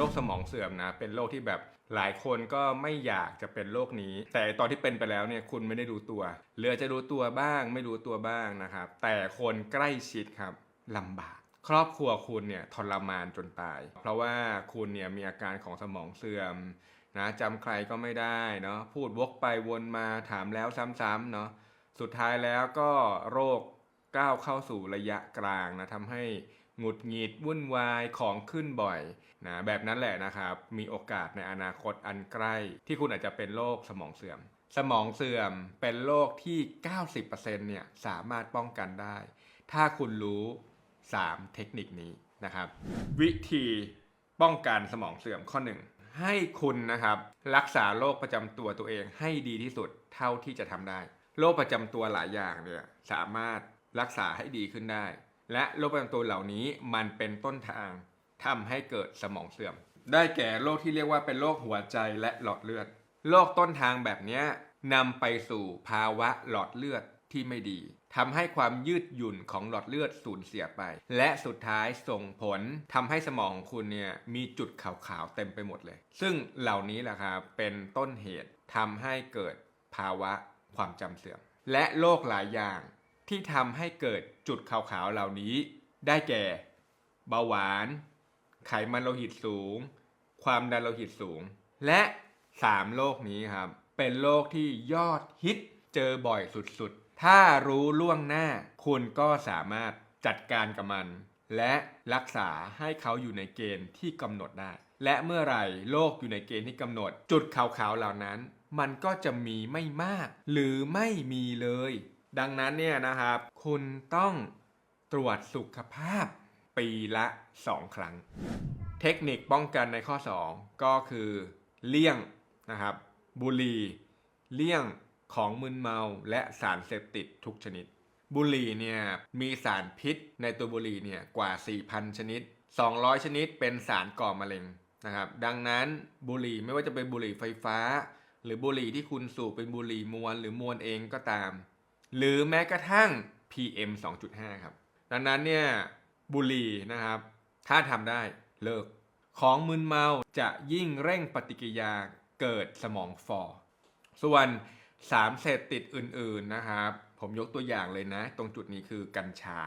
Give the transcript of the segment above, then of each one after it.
โรคสมองเสื่อมนะ เป็นโรคที่แบบหลายคนก็ไม่อยากจะเป็นโรคนี้ แต่ตอนที่เป็นไปแล้วเนี่ยคุณไม่ได้รู้ตัวเหลือจะรู้ตัวบ้าง ไม่รู้ตัวบ้างนะครับ แต่คนใกล้ชิดครับลำบาก ครอบครัวคุณเนี่ยทรมานจนตาย เพราะว่าคุณเนี่ยมีอาการของสมองเสื่อมนะจำใครก็ไม่ได้เนาะพูดวกไปวนมาถามแล้วซ้ำๆเนาะสุดท้ายแล้วก็โรคก้าวเข้าสู่ระยะกลางนะทำให้ หงุดหงิดวุ่นวายของขึ้นบ่อยนะแบบนั้นแหละนะครับ มีโอกาสในอนาคตอันใกล้ ที่คุณอาจจะเป็นโรคสมองเสื่อม สมองเสื่อมเป็นโรคที่ 90%เนี่ยสามารถป้องกันได้ ถ้าคุณรู้ 3 เทคนิคนี้นะครับ วิธีป้องกันสมองเสื่อมข้อ 1 ให้คุณนะครับรักษาโรคประจำตัวตัวเองให้ดีที่สุดเท่าที่จะทำได้โรคประจำตัวหลายอย่างเนี่ยสามารถรักษาให้ดีขึ้นได้ และโรคประจำตัวเหล่านี้มันเป็นต้นทางทำให้เกิดสมองเสื่อม ได้แก่โรคที่เรียกว่าเป็นโรคหัวใจและหลอดเลือด โรคต้นทางแบบนี้นำไปสู่ภาวะหลอดเลือดที่ไม่ดีทำให้ความยืดหยุ่นของหลอดเลือดสูญเสียไป และสุดท้ายส่งผลทำให้สมองของคุณเนี่ยมีจุดขาวๆเต็มไปหมดเลย ซึ่งเหล่านี้แหละครับเป็นต้นเหตุทำให้เกิดภาวะความจำเสื่อม และโรคหลายอย่าง ที่ทำให้เกิดจุดขาวๆเหล่านี้ ได้แก่ เบาหวาน ไขมันโลหิตสูง ความดันโลหิตสูง และสามโรคนี้ครับ เป็นโรคที่ยอดฮิตเจอบ่อยสุดๆ ถ้ารู้ล่วงหน้า คุณก็สามารถจัดการกับมัน และรักษาให้เขาอยู่ในเกณฑ์ที่กำหนดได้ และเมื่อไหร่โรคอยู่ในเกณฑ์ที่กำหนด จุดขาวๆเหล่านั้น มันก็จะมีไม่มาก หรือไม่มีเลย ดังนั้นเนี่ยนะครับ คุณต้องตรวจสุขภาพปีละ 2 ครั้ง เทคนิคป้องกันในข้อ 2 ก็คือเลี่ยงนะครับ บุหรี่เลี่ยงของมึนเมาและสารเสพติดทุกชนิด บุหรี่เนี่ยมีสารพิษในตัวบุหรี่เนี่ยกว่า 4,000 ชนิด 200 ชนิดเป็นสารก่อมะเร็งนะครับดังนั้นบุหรี่ไม่ว่าจะเป็นบุหรี่ไฟฟ้า หรือบุหรี่ที่คุณสูบเป็นบุหรี่มวลหรือมวลเองก็ตาม หรือแม้กระทั่ง PM 2.5 ครับ ดังนั้นเนี่ยบุหรี่นะครับ ถ้าทำได้เลิก ของมึนเมาจะยิ่งเร่งปฏิกิริยาเกิดสมองฟอส่วนสารเสพติดอื่นๆนะครับ ผมยกตัวอย่างเลยนะ ตรงจุดนี้คือกัญชา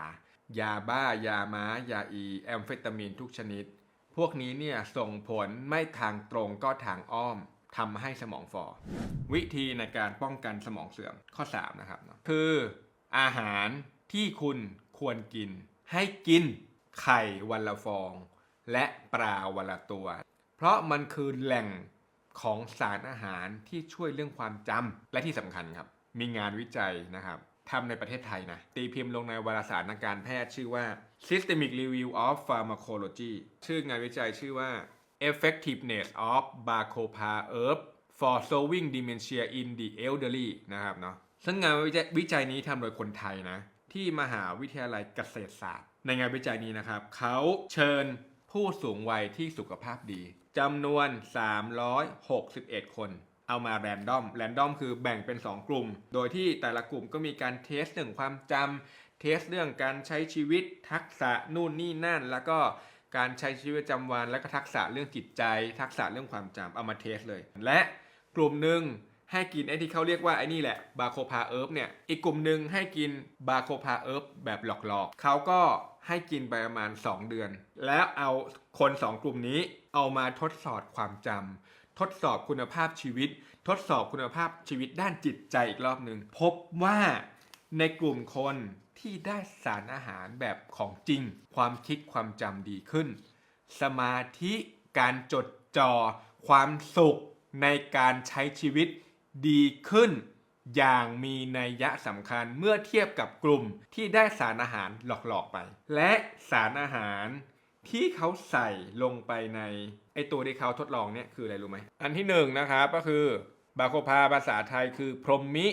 ยาบ้า ยาม้า ยาอี แอมเฟตามีนทุกชนิด พวกนี้เนี่ยส่งผลไม่ทางตรงก็ทางอ้อม ทำให้สมองฟอวิธีในการป้องกันสมองเสื่อมข้อ3นะครับคืออาหารที่คุณควรกิน ให้กินไข่วันละฟอง และปลาวันละตัว เพราะมันคือแหล่งของสารอาหารที่ช่วยเรื่องความจำและที่สำคัญครับ มีงานวิจัยนะครับทำในประเทศไทยนะ ตีพิมพ์ลงในวารสารทางการแพทย์ชื่อว่า Systemic Review of Pharmacology ชื่องานวิจัยชื่อว่า Effectiveness of Bacopa herb for solving dementia in the elderly นะครับเนาะซึ่งงานวิจัยนี้ทำโดยคนไทยนะ ที่มหาวิทยาลัยเกษตรศาสตร์ ในงานวิจัยนี้นะครับ เขาเชิญผู้สูงวัยที่สุขภาพดีจำนวน 361 คน เอามาแรนดอม แรนดอมคือแบ่งเป็น 2 กลุ่ม โดยที่แต่ละกลุ่มก็มีการเทสเรื่องความจำเทสเรื่องการใช้ชีวิตทักษะนู่นนี่นั่น แล้วก็ การใช้ชีวิตประจำวัน แล้วก็ทักษะเรื่องจิตใจ ทักษะเรื่องความจำเอามาเทสเลย และกลุ่มหนึ่งให้กินไอ้ที่เขาเรียกว่าไอ้นี่แหละบาโคพาเอิร์ฟเนี่ยอีกกลุ่มหนึ่งให้กินบาโคพาเอิร์ฟแบบหลอกๆเขาก็ให้กินไปประมาณ 2 เดือน แล้วเอาคน 2 กลุ่มนี้เอามาทดสอบความจำทดสอบคุณภาพชีวิต ทดสอบคุณภาพชีวิตด้านจิตใจอีกรอบหนึ่งพบว่า ในกลุ่มคนที่ได้สารอาหารแบบของจริง ความคิดความจำดีขึ้น สมาธิการจดจ่อความสุขในการใช้ชีวิตดีขึ้น อย่างมีนัยยะสำคัญเมื่อเทียบกับกลุ่มที่ได้สารอาหารหลอกๆไป และสารอาหารที่เขาใส่ลงไปในไอตัวที่เขาทดลองเนี่ยคืออะไรรู้ไหม อันที่หนึ่งนะครับก็คือบาโคพาภาษาไทยคือพรหมมิ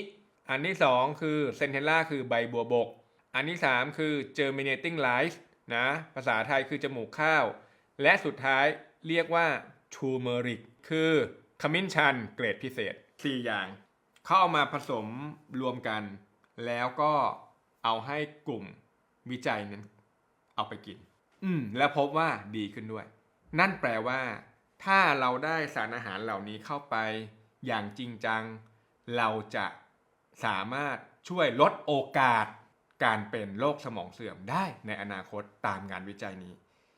อันที่สองคือเซนเทล่าคือใบบัวบก อันที่ 3 คือ germinating rice นะภาษาไทยคือจมูกข้าว และสุดท้ายเรียกว่า turmeric คือขมิ้นชันเกรดพิเศษ 4 อย่าง เขาเอามาผสมรวมกัน แล้วก็เอาให้กลุ่มวิจัยนั้น เอาไปกิน อืม แล้วพบว่าดีขึ้นด้วย นั่นแปลว่า ถ้าเราได้สารอาหารเหล่านี้เข้าไปอย่างจริงจัง เราจะ สามารถช่วยลดโอกาสการเป็นโรคสมองเสื่อมได้ในอนาคตตามงานวิจัยนี้